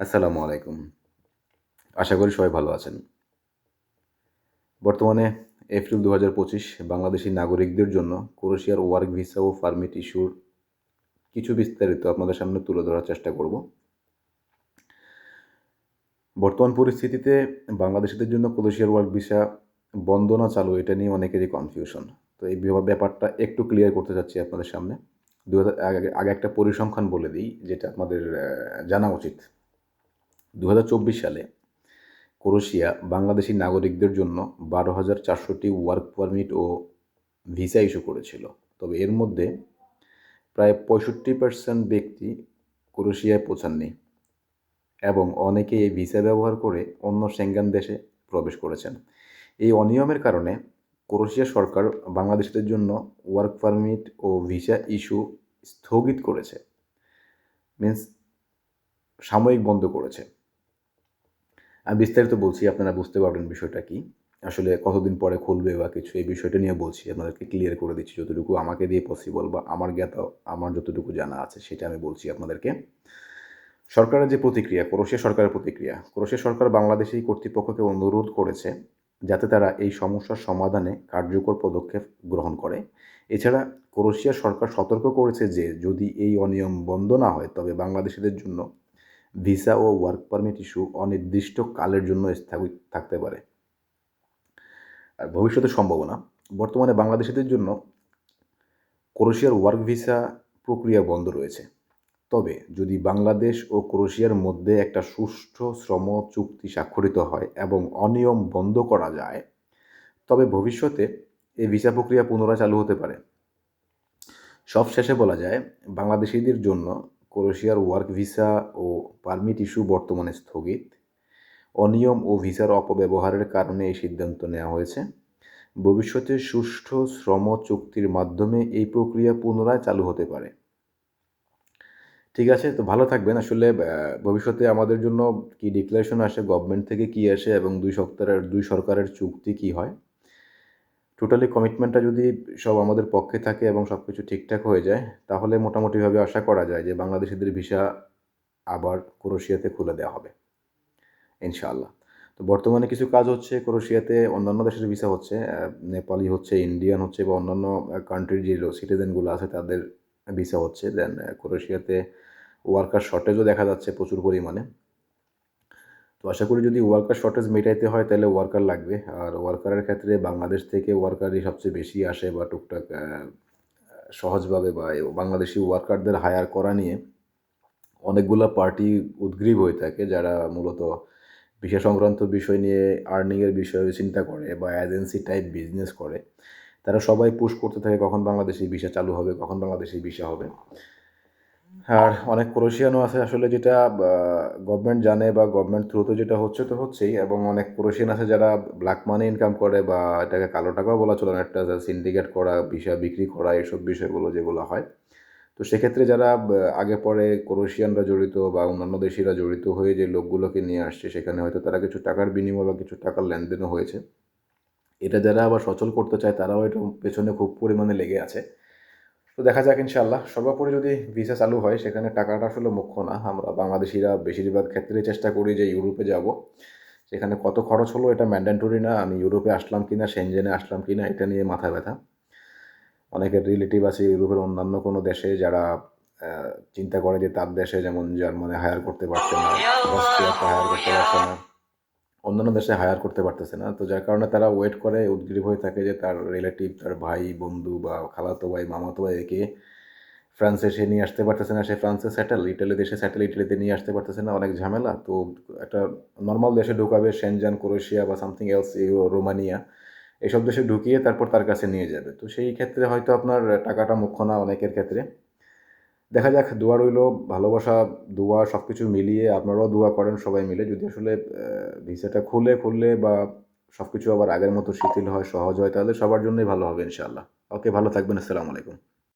আসসালামু আলাইকুম। আশা করি সবাই ভালো আছেন। বর্তমানে এপ্রিল দু হাজার পঁচিশ বাংলাদেশি নাগরিকদের জন্য ক্রোয়েশিয়ার ওয়ার্ক ভিসা ও পারমিট ইস্যুর কিছু বিস্তারিত আপনাদের সামনে তুলে ধরার চেষ্টা করব। বর্তমান পরিস্থিতিতে বাংলাদেশিদের জন্য ক্রোয়েশিয়ার ওয়ার্ক ভিসা বন্ধ না চালু, এটা নিয়ে অনেকেরই কনফিউশন তো এই ব্যাপারটা একটু ক্লিয়ার করতে চাচ্ছি আপনাদের সামনে। দু আগে আগে একটা পরিসংখ্যান বলে দিই, যেটা আপনাদের জানা উচিত। দু হাজার চব্বিশ সালে ক্রোয়েশিয়া বাংলাদেশি নাগরিকদের জন্য বারো হাজার চারশোটি ওয়ার্ক পারমিট ও ভিসা ইস্যু করেছিল। তবে এর মধ্যে প্রায় পঁয়ষট্টি পার্সেন্ট ব্যক্তি ক্রোয়েশিয়ায় পৌঁছাননি এবং অনেকে এই ভিসা ব্যবহার করে অন্য সেঙ্গান দেশে প্রবেশ করেছেন। এই অনিয়মের কারণে ক্রোয়েশিয়া সরকার বাংলাদেশিদের জন্য ওয়ার্ক পারমিট ও ভিসা ইস্যু স্থগিত করেছে মিন্স সাময়িক বন্ধ করেছে। আমি বিস্তারিত বলছি, আপনারা বুঝতে পারবেন বিষয়টা কি। আসলে কতদিন পরে খুলবে বা কিছু, এই বিষয়টা নিয়ে বলছি, আপনাদেরকে ক্লিয়ার করে দিচ্ছি যতটুকু আমাকে দিয়ে পসিবল বা আমার জ্ঞাত, আমার যতটুকু জানা আছে সেটা আমি বলছি আপনাদেরকে। সরকারের যে প্রতিক্রিয়া, ক্রোশিয়া সরকারের প্রতিক্রিয়া, ক্রোশিয়া সরকার বাংলাদেশি কর্তৃপক্ষকে অনুরোধ করেছে যাতে তারা এই সমস্যার সমাধানে কার্যকর পদক্ষেপ গ্রহণ করে। এছাড়া ক্রোশিয়া সরকার সতর্ক করেছে যে, যদি এই অনিয়ম বন্ধ না হয়, তবে বাংলাদেশিদের জন্য ভিসা ও ওয়ার্ক পারমিট ইস্যু অনির্দিষ্ট কালের জন্য স্থগিত থাকতে পারে। আর ভবিষ্যতে সম্ভাবনা, বর্তমানে বাংলাদেশিদের জন্য ক্রোয়েশিয়ার ওয়ার্ক ভিসা প্রক্রিয়া বন্ধ রয়েছে। তবে যদি বাংলাদেশ ও ক্রোয়েশিয়ার মধ্যে একটা সুষ্ঠু শ্রম চুক্তি স্বাক্ষরিত হয় এবং অনিয়ম বন্ধ করা যায়, তবে ভবিষ্যতে এই ভিসা প্রক্রিয়া পুনরায় চালু হতে পারে। সব শেষে বলা যায়, বাংলাদেশিদের জন্য ক্রোয়েশিয়ার ওয়ার্ক ভিসা ও পারমিট ইস্যু বর্তমানে স্থগিত। অনিয়ম ও ভিসার অপব্যবহারের কারণে এই সিদ্ধান্ত নেওয়া হয়েছে। ভবিষ্যতে সুষ্ঠু শ্রম চুক্তির মাধ্যমে এই প্রক্রিয়া পুনরায় চালু হতে পারে। ঠিক আছে, তো ভালো থাকবেন। আসলে ভবিষ্যতে আমাদের জন্য কি ডিক্লারেশন আসে গভর্নমেন্ট থেকে কি আসে এবং দুই সপ্তাহের, দুই সরকারের চুক্তি কি হয়? টোটালি কমিটমেন্টটা যদি সব আমাদের পক্ষে থাকে এবং সব কিছু ঠিকঠাক হয়ে যায়, তাহলে মোটামুটিভাবে আশা করা যায় যে বাংলাদেশিদের ভিসা আবার ক্রোশিয়াতে খুলে দেওয়া হবে, ইনশাআল্লাহ। তো বর্তমানে কিছু কাজ হচ্ছে ক্রোশিয়াতে, অন্যান্য দেশের ভিসা হচ্ছে নেপালি হচ্ছে, ইন্ডিয়ান হচ্ছে বা অন্যান্য কান্ট্রির যে সিটিজেনগুলো আছে তাদের ভিসা হচ্ছে। দেন ক্রোশিয়াতে ওয়ার্কার শর্টেজও দেখা যাচ্ছে প্রচুর পরিমাণে। তো আশা করি যদি ওয়ার্কার শর্টেজ মেটাইতে হয়, তাহলে ওয়ার্কার লাগবে। আর ওয়ার্কারের ক্ষেত্রে বাংলাদেশ থেকে ওয়ার্কারই সবচেয়ে বেশি আসে বা টুকটাক সহজভাবে বা বাংলাদেশি ওয়ার্কারদের হায়ার করা নিয়ে অনেকগুলো পার্টি উদ্গ্রীব হয়ে থাকে, যারা মূলত বিষয় সংক্রান্ত বিষয় নিয়ে আর্নিংয়ের বিষয়ে চিন্তা করে বা এজেন্সি টাইপ বিজনেস করে। তারা সবাই পুশ করতে থাকে কখন বাংলাদেশি ভিসা চালু হবে, কখন বাংলাদেশি ভিসা হবে। আর অনেক ক্রোশিয়ানও আছে আসলে যেটা গভর্নমেন্ট জানে বা গভর্নমেন্ট থ্রুতে যেটা হচ্ছে তো হচ্ছেই। এবং অনেক ক্রোশিয়ান আছে যারা ব্ল্যাক মানি ইনকাম করে বা এটাকে কালো টাকাও বলা চলে না, একটা সিন্ডিকেট করা বিষয় বিক্রি করা, এসব বিষয়গুলো যেগুলো হয়। তো সেক্ষেত্রে যারা আগে পরে ক্রোশিয়ানরা জড়িত বা অন্যান্য দেশিরা জড়িত হয়ে যে লোকগুলোকে নিয়ে আসছে, সেখানে হয়তো তারা কিছু টাকার বিনিময় বা কিছু টাকার লেনদেনও হয়েছে। এটা যারা আবার সচল করতে চায়, তারাও এটা পেছনে খুব পরিমাণে লেগে আছে। তো দেখা যাক ইনশাল্লাহ সর্বোপরি যদি ভিসা চালু হয়, সেখানে টাকাটা আসলে মুখ্য না। আমরা বাংলাদেশিরা বেশিরভাগ ক্ষেত্রে চেষ্টা করি যে ইউরোপে যাব। সেখানে কত খরচ হলো এটা ম্যান্ডেটরি না? আমি ইউরোপে আসলাম কি না সেনজেনে আসলাম কি না এটা নিয়ে মাথা ব্যথা। অনেকের রিলেটিভ আছে ইউরোপের অন্যান্য কোনো দেশে যারা চিন্তা করে যে তার দেশে যেমন জার্মানে হায়ার করতে পারছে না, অস্ট্রিয়াতে হায়ার করতে পারছে না। অন্যান্য দেশে হায়ার করতে পারতেছে না। তো যার কারণে তারা ওয়েট করে, উদ্গ্রীব হয়ে থাকে যে তার রিলেটিভ তার ভাই, বন্ধু বা খালাতো ভাই, মামাতো ভাই একে ফ্রান্সে সে নিয়ে আসতে পারতেছে না। সে ফ্রান্সে স্যাটেল ইটালি দেশে স্যাটেল ইটালিতে নিয়ে আসতে পারতেছে না। অনেক ঝামেলা। তো একটা নর্মাল দেশে ঢুকাবে সেনজান ক্রোয়েশিয়া বা সামথিং এলস রোমানিয়া এইসব দেশে ঢুকিয়ে তারপর তার কাছে নিয়ে যাবে। তো সেই ক্ষেত্রে হয়তো আপনার টাকাটা মুখ্য না অনেকের ক্ষেত্রে। দেখা যাক, দোয়া রইল, ভালোবাসা, দোয়া সব কিছু মিলিয়ে আপনারাও দোয়া করেন সবাই মিলে। যদি আসলে ভিসাটা খুলে খুললে বা সব কিছু আবার আগের মতো শিথিল হয়, সহজ হয়, তাহলে সবার জন্যই ভালো হবে ইনশাআল্লাহ। ওকে, ভালো থাকবেন, আসসালামু আলাইকুম।